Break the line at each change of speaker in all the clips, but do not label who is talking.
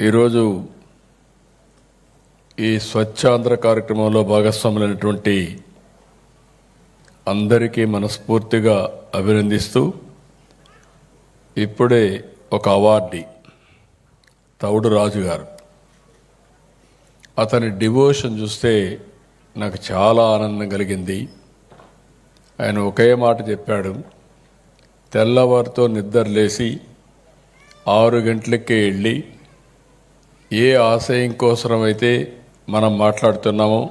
ఈరోజు ఈ స్వచ్ఛాంధ్ర కార్యక్రమంలో భాగస్వాములైనటువంటి అందరికీ మనస్ఫూర్తిగా అభినందిస్తూ ఇప్పుడే ఒక అవార్డి తౌడు రాజు గారు. అతని డివోషన్ చూస్తే నాకు చాలా ఆనందం కలిగింది. ఆయన ఒకే మాట చెప్పాడు తెల్లవారితో నిద్ర లేచి ఆరు గంటలకే వెళ్ళి ఏ ఆశయం కోసమైతే మనం మాట్లాడుతున్నామో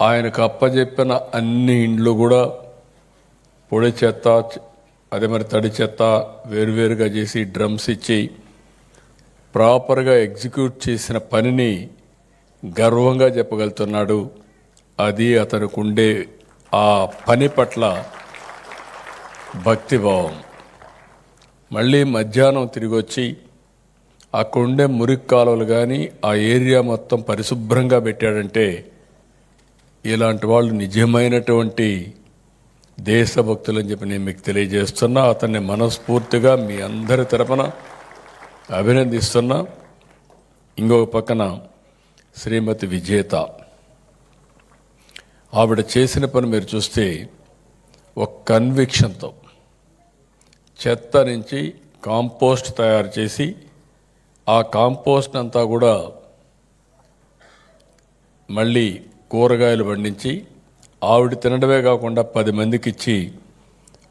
ఆయనకు అప్పచెప్పిన అన్ని ఇండ్లు కూడా పొడి చెత్త అదే మరి తడి చెత్త వేరువేరుగా చేసి డ్రమ్స్ ఇచ్చి ప్రాపర్గా ఎగ్జిక్యూట్ చేసిన పనిని గర్వంగా చెప్పగలుగుతున్నాడు. అది అతనికి ఉండే ఆ పని పట్ల భక్తిభావం. మళ్ళీ మధ్యాహ్నం తిరిగి వచ్చి అక్కడుండే మురికి కాలువలు కానీ ఆ ఏరియా మొత్తం పరిశుభ్రంగా పెట్టాడంటే ఇలాంటి వాళ్ళు నిజమైనటువంటి దేశభక్తులు అని చెప్పి నేను మీకు తెలియజేస్తున్నా. అతన్ని మనస్ఫూర్తిగా మీ అందరి తరపున అభినందిస్తున్నా. ఇంకొక పక్కన శ్రీమతి విజేత. ఆవిడ చేసిన పని మీరు చూస్తే ఒక కన్విక్షన్తో చెత్త నుంచి కాంపోస్ట్ తయారు చేసి ఆ కాంపోస్ట్ అంతా కూడా మళ్ళీ కూరగాయలు పండించి ఆవిడ తినడమే కాకుండా పది మందికి ఇచ్చి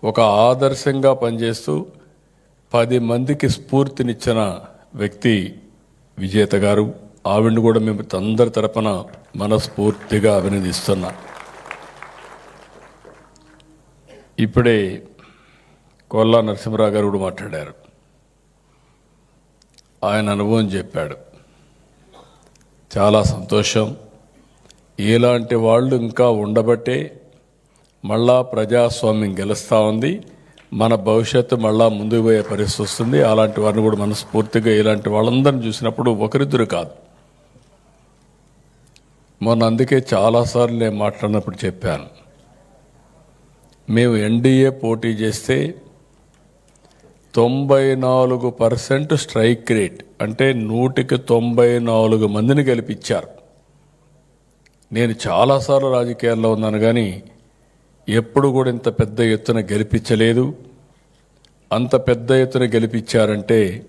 ఒక ఆదర్శంగా పనిచేస్తూ పది మందికి స్ఫూర్తినిచ్చిన వ్యక్తి విజేత గారు. ఆవిడని కూడా మేము అందరి తరపున మనస్ఫూర్తిగా అభినందిస్తున్నా. ఇప్పుడే కొల్లా నరసింహరావు గారు కూడా మాట్లాడారు. ఆయన అనుభవం చెప్పాడు. చాలా సంతోషం. ఇలాంటి వాళ్ళు ఇంకా ఉండబట్టే మళ్ళా ప్రజాస్వామ్యం గెలుస్తూ ఉంది. మన భవిష్యత్తు మళ్ళా ముందుకు పోయే పరిస్థితి వస్తుంది. అలాంటి వారిని కూడా మనస్ఫూర్తిగా ఇలాంటి వాళ్ళందరిని చూసినప్పుడు ఒకరిద్దరు కాదు. మొన్న అందుకే చాలాసార్లు నేను మాట్లాడినప్పుడు చెప్పాను. మేము ఎన్డీఏ పోటీ చేస్తే తొంభై నాలుగు పర్సెంట్ స్ట్రైక్ రేట్ అంటే నూటికి తొంభై నాలుగు మందిని గెలిపించారు. నేను చాలాసార్లు రాజకీయాల్లో ఉన్నాను కానీ ఎప్పుడు కూడా ఇంత పెద్ద ఎత్తున గెలిపించలేదు. అంత పెద్ద ఎత్తున గెలిపించారంటే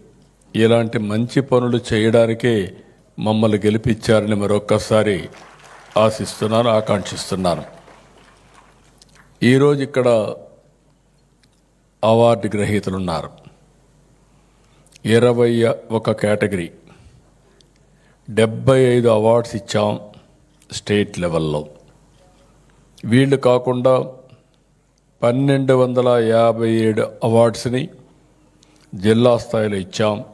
ఇలాంటి మంచి పనులు చేయడానికే మమ్మల్ని గెలిపించారని మరొక్కసారి ఆశిస్తున్నాను ఆకాంక్షిస్తున్నాను. ఈరోజు ఇక్కడ అవార్డు గ్రహీతలు ఉన్నారు ఇరవై ఒక కేటగిరీ. డెబ్బై ఐదు అవార్డ్స్ ఇచ్చాం స్టేట్ లెవెల్లో. వీళ్ళు కాకుండా పన్నెండు వందల యాభై ఏడు అవార్డ్స్ని జిల్లా స్థాయిలో ఇచ్చాం.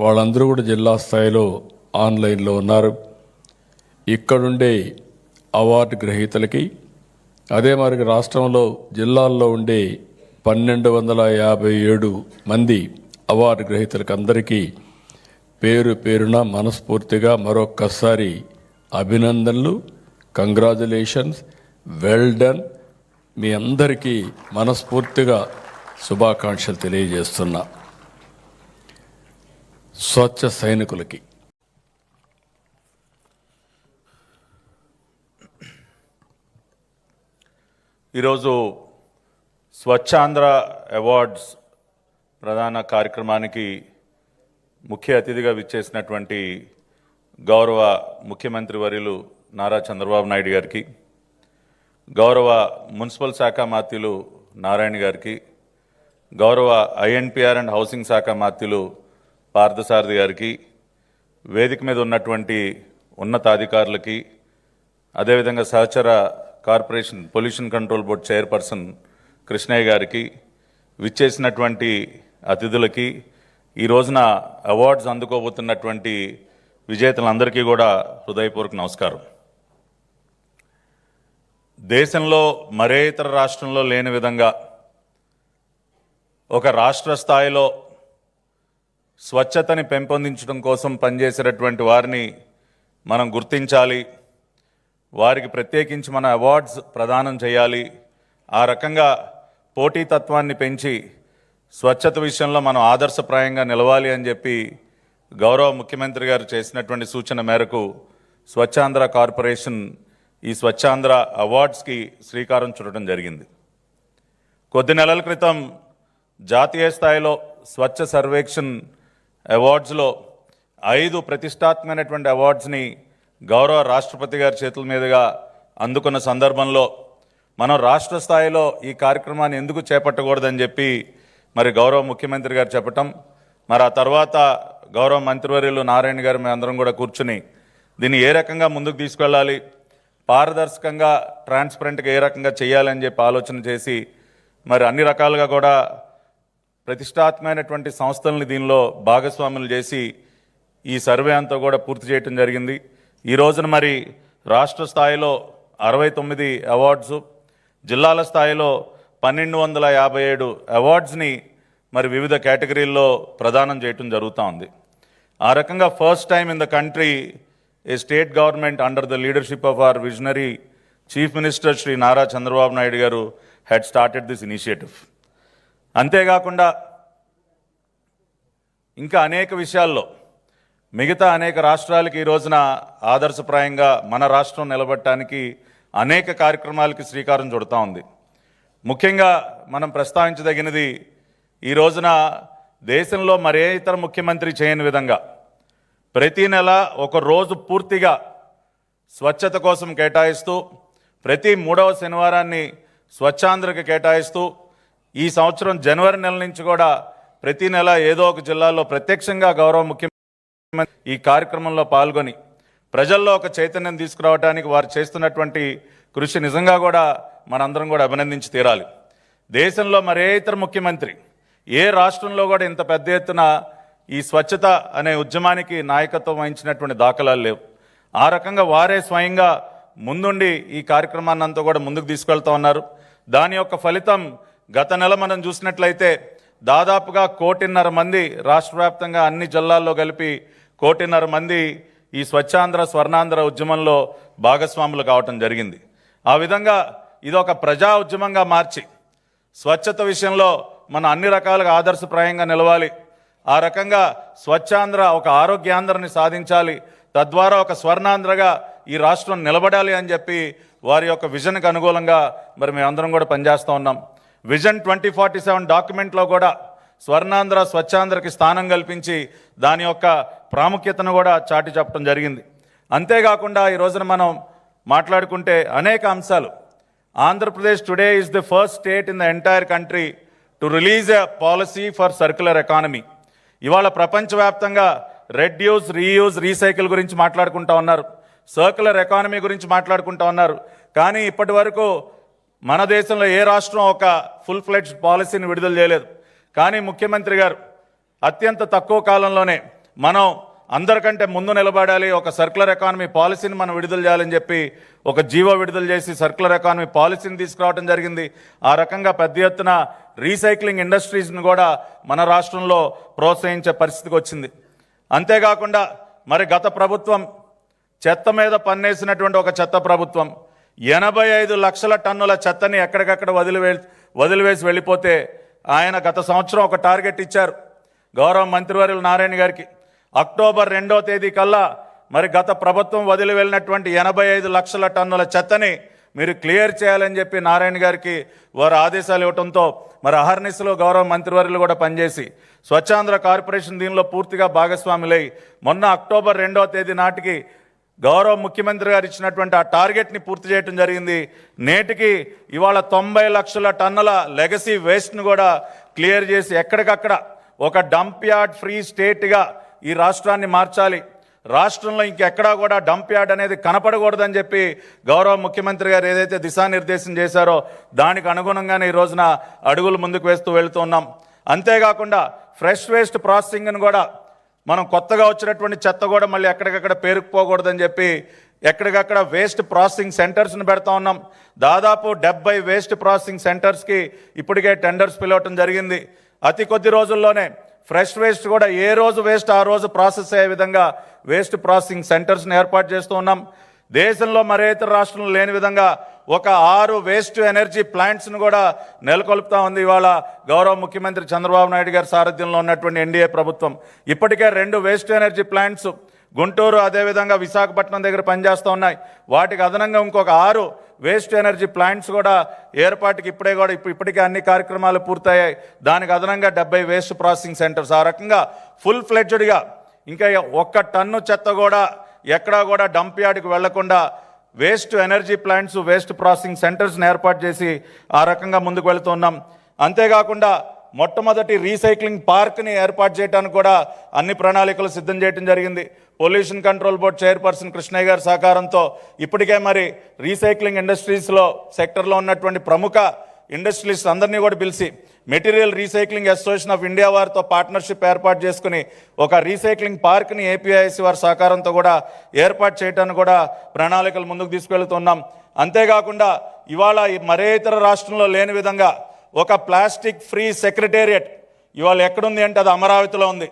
వాళ్ళందరూ కూడా జిల్లా స్థాయిలో ఆన్లైన్లో ఉన్నారు. ఇక్కడుండే అవార్డు గ్రహీతలకి అదే మరి రాష్ట్రంలో జిల్లాల్లో ఉండే పన్నెండు వందల యాభై ఏడు మంది అవార్డు గ్రహీతలకు అందరికీ పేరు పేరున మనస్ఫూర్తిగా మరొక్కసారి అభినందనలు కంగ్రాచులేషన్స్ వెల్ డన్ మీ అందరికీ మనస్ఫూర్తిగా శుభాకాంక్షలు తెలియజేస్తున్నా. స్వచ్ఛ సైనికులకి.
ఈరోజు స్వచ్ఛాంధ్ర అవార్డ్స్ ప్రధాన కార్యక్రమానికి ముఖ్య అతిథిగా విచ్చేసినటువంటి గౌరవ ముఖ్యమంత్రి వర్యులు నారా చంద్రబాబు నాయుడు గారికి గౌరవ మున్సిపల్ శాఖ మాత్యులు నారాయణ గారికి గౌరవ ఐఎన్పిఆర్ అండ్ హౌసింగ్ శాఖ మాత్యులు పార్థసారథి గారికి వేదిక మీద ఉన్నటువంటి ఉన్నతాధికారులకి అదేవిధంగా సహచర corporation pollution control board chairperson Krishnaiah గారికి విచ్చేసినటువంటి అతిథులకి ఈ రోజున అవార్డ్స్ అందుకోబోతున్నటువంటి విజేతలందరికీ కూడా హృదయపూర్వక నమస్కారం. దేశంలో మరే ఇతర రాష్ట్రంలో లేని విధంగా ఒక రాష్ట్ర స్థాయిలో స్వచ్ఛతని పెంపొందించడం కోసం పనిచేసేటటువంటి వారిని మనం గుర్తించాలి. వారికి ప్రత్యేకించి మన అవార్డ్స్ ప్రదానం చేయాలి. ఆ రకంగా పోటీతత్వాన్ని పెంచి స్వచ్ఛత విషయంలో మనం ఆదర్శప్రాయంగా నిలవాలి అని చెప్పి గౌరవ ముఖ్యమంత్రి గారు చేసినటువంటి సూచన మేరకు స్వచ్ఛాంధ్ర కార్పొరేషన్ ఈ స్వచ్ఛాంధ్ర అవార్డ్స్కి శ్రీకారం చుట్టడం జరిగింది. కొద్ది నెలల క్రితం జాతీయ స్థాయిలో స్వచ్ఛ సర్వేక్షణ్ అవార్డ్స్లో ఐదు ప్రతిష్టాత్మకమైనటువంటి అవార్డ్స్ని గౌరవ రాష్ట్రపతి గారి చేతుల మీదుగా అందుకున్న సందర్భంలో మనం రాష్ట్ర స్థాయిలో ఈ కార్యక్రమాన్ని ఎందుకు చేపట్టకూడదని చెప్పి మరి గౌరవ ముఖ్యమంత్రి గారు చెప్పటం మరి ఆ తర్వాత గౌరవ మంత్రివర్యులు నారాయణ గారు మేము అందరం కూడా కూర్చుని దీన్ని ఏ రకంగా ముందుకు తీసుకెళ్ళాలి పారదర్శకంగా ట్రాన్స్పరెంట్గా ఏ రకంగా చేయాలని చెప్పి ఆలోచన చేసి మరి అన్ని రకాలుగా కూడా ప్రతిష్టాత్మకమైనటువంటి సంస్థల్ని దీనిలో భాగస్వాములు చేసి ఈ సర్వే అంతా కూడా పూర్తి చేయటం జరిగింది. ఈ రోజున మరి రాష్ట్ర స్థాయిలో అరవై తొమ్మిది అవార్డ్స్ జిల్లాల స్థాయిలో పన్నెండు వందల యాభై ఏడు అవార్డ్స్ని మరి వివిధ కేటగిరీల్లో ప్రదానం చేయటం జరుగుతూ ఉంది. ఆ రకంగా first time in the country a state government under the leadership of our visionary chief minister Shri Nara Chandrababu Naidu garu had started this initiative. అంతేకాకుండా ఇంకా అనేక విషయాల్లో మిగతా అనేక రాష్ట్రాలకి ఈ రోజున ఆదర్శప్రాయంగా మన రాష్ట్రం నిలబడటానికి అనేక కార్యక్రమాలకి శ్రీకారం చుడతా ఉంది. ముఖ్యంగా మనం ప్రస్తావించదగినది ఈ రోజున దేశంలో మరే ఇతర ముఖ్యమంత్రి చేయని విధంగా ప్రతి నెల ఒక రోజు పూర్తిగా స్వచ్ఛత కోసం కేటాయిస్తూ ప్రతి మూడవ శనివారాన్ని స్వచ్ఛాంధ్రకి కేటాయిస్తూ ఈ సంవత్సరం జనవరి నెల నుంచి కూడా ప్రతి నెల ఏదో ఒక జిల్లాలో ప్రత్యక్షంగా గౌరవ ముఖ్యమంత్రి ఈ కార్యక్రమంలో పాల్గొని ప్రజల్లో ఒక చైతన్యం తీసుకురావడానికి వారు చేస్తున్నటువంటి కృషి నిజంగా కూడా మనందరం కూడా అభినందించి తీరాలి. దేశంలో మరే ఇతర ముఖ్యమంత్రి ఏ రాష్ట్రంలో కూడా ఇంత పెద్ద ఎత్తున ఈ స్వచ్ఛత అనే ఉద్యమానికి నాయకత్వం వహించినటువంటి దాఖలాలు లేవు. ఆ రకంగా వారే స్వయంగా ముందుండి ఈ కార్యక్రమాన్ని అంతా కూడా ముందుకు తీసుకెళ్తా ఉన్నారు. దాని యొక్క ఫలితం గత నెల మనం చూసినట్లయితే దాదాపుగా కోటిన్నర మంది రాష్ట్ర అన్ని జిల్లాల్లో కలిపి కోటిన్నర మంది ఈ స్వచ్ఛాంధ్ర స్వర్ణాంధ్ర ఉద్యమంలో భాగస్వాములు కావటం జరిగింది. ఆ విధంగా ఇది ఒక ప్రజా ఉద్యమంగా మార్చి స్వచ్ఛత విషయంలో మన అన్ని రకాలుగా ఆదర్శప్రాయంగా నిలవాలి. ఆ రకంగా స్వచ్ఛాంధ్ర ఒక ఆరోగ్యాంధ్రని సాధించాలి. తద్వారా ఒక స్వర్ణాంధ్రగా ఈ రాష్ట్రం నిలబడాలి అని చెప్పి వారి యొక్క విజన్కి అనుకూలంగా మరి మేమందరం కూడా పనిచేస్తూ ఉన్నాం. విజన్ ట్వంటీ ఫార్టీ సెవెన్ డాక్యుమెంట్లో కూడా స్వర్ణాంధ్ర స్వచ్ఛాంధ్రకి స్థానం కల్పించి దాని యొక్క ప్రాముఖ్యతను కూడా చాటి చెప్పడం జరిగింది. అంతేకాకుండా ఈ రోజున మనం మాట్లాడుకుంటే అనేక అంశాలు. Andhra Pradesh today is the first state in the entire country to release a policy for circular economy. ఇవాళ ప్రపంచవ్యాప్తంగా రెడ్యూస్ రీయూజ్ రీసైకిల్ గురించి మాట్లాడుకుంటా ఉన్నారు. సర్క్యులర్ ఎకానమీ గురించి మాట్లాడుకుంటా ఉన్నారు. కానీ ఇప్పటి వరకు మన దేశంలో ఏ రాష్ట్రం ఒక ఫుల్ ఫ్లెడ్జ్ పాలసీని విడుదల చేయలేదు. కానీ ముఖ్యమంత్రి గారు అత్యంత తక్కువ కాలంలోనే మనం అందరికంటే ముందు నిలబడాలి ఒక సర్కులర్ ఎకానమీ పాలసీని మనం విడుదల చేయాలని చెప్పి ఒక జీవో విడుదల చేసి సర్కులర్ ఎకానమీ పాలసీని తీసుకురావడం జరిగింది. ఆ రకంగా పెద్ద ఎత్తున రీసైక్లింగ్ ఇండస్ట్రీస్ని కూడా మన రాష్ట్రంలో ప్రోత్సహించే పరిస్థితికి వచ్చింది. అంతేకాకుండా మరి గత ప్రభుత్వం చెత్త మీద పన్నేసినటువంటి ఒక చెత్త ప్రభుత్వం ఎనభై ఐదు లక్షల టన్నుల చెత్తని ఎక్కడికక్కడ వదిలివే వదిలివేసి వెళ్ళిపోతే ఆయన గత సంవత్సరం ఒక టార్గెట్ ఇచ్చారు. గౌరవ మంత్రివర్యులు నారాయణ గారికి. అక్టోబర్ రెండో తేదీ కల్లా మరి గత ప్రభుత్వం వదిలి వెళ్ళినటువంటి ఎనభై ఐదు లక్షల టన్నుల చెత్తని మీరు క్లియర్ చేయాలని చెప్పి నారాయణ గారికి వారు ఆదేశాలు ఇవ్వడంతో మరి అహర్నిశలో గౌరవ మంత్రివర్యులు కూడా పనిచేసి స్వచ్ఛాంధ్ర కార్పొరేషన్ దీనిలో పూర్తిగా భాగస్వాములై మొన్న అక్టోబర్ రెండో తేదీ నాటికి గౌరవ ముఖ్యమంత్రి గారు ఇచ్చినటువంటి ఆ టార్గెట్ని పూర్తి చేయడం జరిగింది. నేటికి ఇవాళ తొంభై లక్షల టన్నుల లెగసీ వేస్ట్ను కూడా క్లియర్ చేసి ఎక్కడికక్కడ ఒక డంప్ యార్డ్ ఫ్రీ స్టేట్గా ఈ రాష్ట్రాన్ని మార్చాలి. రాష్ట్రంలో ఇంకెక్కడా కూడా డంప్ యార్డ్ అనేది కనపడకూడదని చెప్పి గౌరవ ముఖ్యమంత్రి గారు ఏదైతే దిశానిర్దేశం చేశారో దానికి అనుగుణంగానే ఈ రోజున అడుగులు ముందుకు వేస్తూ వెళుతున్నాం అంతేకాకుండా ఫ్రెష్ వేస్ట్ ప్రాసెసింగ్ను కూడా మనం కొత్తగా వచ్చినటువంటి చెత్త కూడా మళ్ళీ ఎక్కడికక్కడ పేరుకుపోకూడదని చెప్పి ఎక్కడికక్కడ వేస్ట్ ప్రాసెసింగ్ సెంటర్స్ని పెడతా ఉన్నాం. దాదాపు డెబ్బై వేస్ట్ ప్రాసెసింగ్ సెంటర్స్కి ఇప్పటికే టెండర్స్ పిలవటం జరిగింది. అతి కొద్ది రోజుల్లోనే ఫ్రెష్ వేస్ట్ కూడా ఏ రోజు వేస్ట్ ఆ రోజు ప్రాసెస్ అయ్యే విధంగా వేస్ట్ ప్రాసెసింగ్ సెంటర్స్ని ఏర్పాటు చేస్తూ ఉన్నాం. దేశంలో మరే ఇతర రాష్ట్రంలో లేని విధంగా ఒక ఆరు వేస్ట్ ఎనర్జీ ప్లాంట్స్ను కూడా నెలకొల్పుతా ఉంది ఇవాళ గౌరవ ముఖ్యమంత్రి చంద్రబాబు నాయుడు గారి సారథ్యంలో ఉన్నటువంటి ఎన్డీఏ ప్రభుత్వం. ఇప్పటికే రెండు వేస్ట్ ఎనర్జీ ప్లాంట్స్ గుంటూరు అదేవిధంగా విశాఖపట్నం దగ్గర పనిచేస్తూ ఉన్నాయి. వాటికి అదనంగా ఇంకొక ఆరు వేస్ట్ ఎనర్జీ ప్లాంట్స్ కూడా ఏర్పాటుకి ఇప్పుడే కూడా ఇప్పుడు ఇప్పటికే అన్ని కార్యక్రమాలు పూర్తయ్యాయి. దానికి అదనంగా డెబ్బై వేస్ట్ ప్రాసెసింగ్ సెంటర్స్ ఆ రకంగా ఫుల్ ఫ్లెడ్జ్డ్గా ఇంకా ఒక్క టన్ను చెత్త కూడా ఎక్కడా కూడా డంప్ యార్డ్కి వెళ్ళకుండా waste energy plants waste processing సెంటర్స్ని ఏర్పాటు చేసి ఆ రకంగా ముందుకు వెళుతున్నాం అంతేకాకుండా మొట్టమొదటి రీసైక్లింగ్ పార్క్ని ఏర్పాటు చేయడానికి కూడా అన్ని ప్రణాళికలు సిద్ధం చేయడం జరిగింది. Pollution control board chairperson Krishnaiah గారి సహకారంతో ఇప్పటికే మరి రీసైక్లింగ్ ఇండస్ట్రీస్లో సెక్టర్లో ఉన్నటువంటి ప్రముఖ ఇండస్ట్రీస్ అందరినీ కూడా పిలిచి material recycling association of India వారితో పార్ట్నర్షిప్ ఏర్పాటు చేసుకుని ఒక రీసైక్లింగ్ పార్క్ని ఏపీఐసి వారి సహకారంతో కూడా ఏర్పాటు చేయడానికి కూడా ప్రణాళికలు ముందుకు తీసుకెళ్తున్నాం. అంతేకాకుండా ఇవాళ మరే ఇతర రాష్ట్రంలో లేని విధంగా ఒక ప్లాస్టిక్ ఫ్రీ సెక్రటేరియట్ ఇవాళ ఎక్కడుంది అంటే అది అమరావతిలో ఉంది.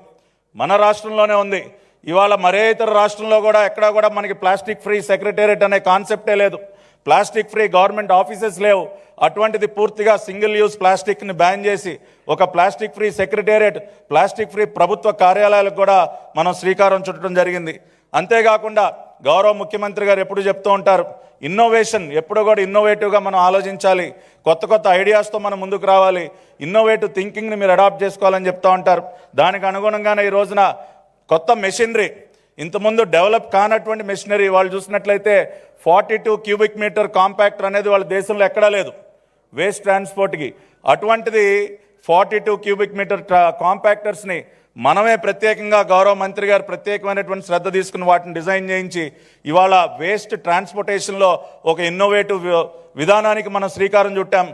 మన రాష్ట్రంలోనే ఉంది. ఇవాళ మరే ఇతర రాష్ట్రంలో కూడా ఎక్కడా కూడా మనకి ప్లాస్టిక్ ఫ్రీ సెక్రటేరియట్ అనే కాన్సెప్టే లేదు. ప్లాస్టిక్ ఫ్రీ గవర్నమెంట్ ఆఫీసెస్ లేవు. అటువంటిది పూర్తిగా సింగిల్ యూజ్ ప్లాస్టిక్ని బ్యాన్ చేసి ఒక plastic free secretariat plastic free ప్రభుత్వ కార్యాలయాలకు కూడా మనం శ్రీకారం చుట్టడం జరిగింది. అంతేకాకుండా గౌరవ ముఖ్యమంత్రి గారు ఎప్పుడు చెప్తూ ఉంటారు ఇన్నోవేషన్ ఎప్పుడు కూడా ఇన్నోవేటివ్గా మనం ఆలోచించాలి. కొత్త కొత్త ఐడియాస్తో మనం ముందుకు రావాలి. ఇన్నోవేటివ్ థింకింగ్ని మీరు అడాప్ట్ చేసుకోవాలని చెప్తూ ఉంటారు. దానికి అనుగుణంగానే ఈ రోజున కొత్త మెషినరీ ఇంతకుముందు డెవలప్ కానటువంటి మెషినరీ వాళ్ళు చూసినట్లయితే forty two cubic metre compactor అనేది వాళ్ళ దేశంలో ఎక్కడా లేదు. వేస్ట్ ట్రాన్స్పోర్ట్కి అటువంటిది ఫార్టీ టూ క్యూబిక్ మీటర్ కాంపాక్టర్స్ని మనమే ప్రత్యేకంగా గౌరవ మంత్రి గారు ప్రత్యేకమైనటువంటి శ్రద్ధ తీసుకుని వాటిని డిజైన్ చేయించి ఇవాళ వేస్ట్ ట్రాన్స్పోర్టేషన్లో ఒక ఇన్నోవేటివ్ విధానానికి మనం శ్రీకారం చుట్టాం.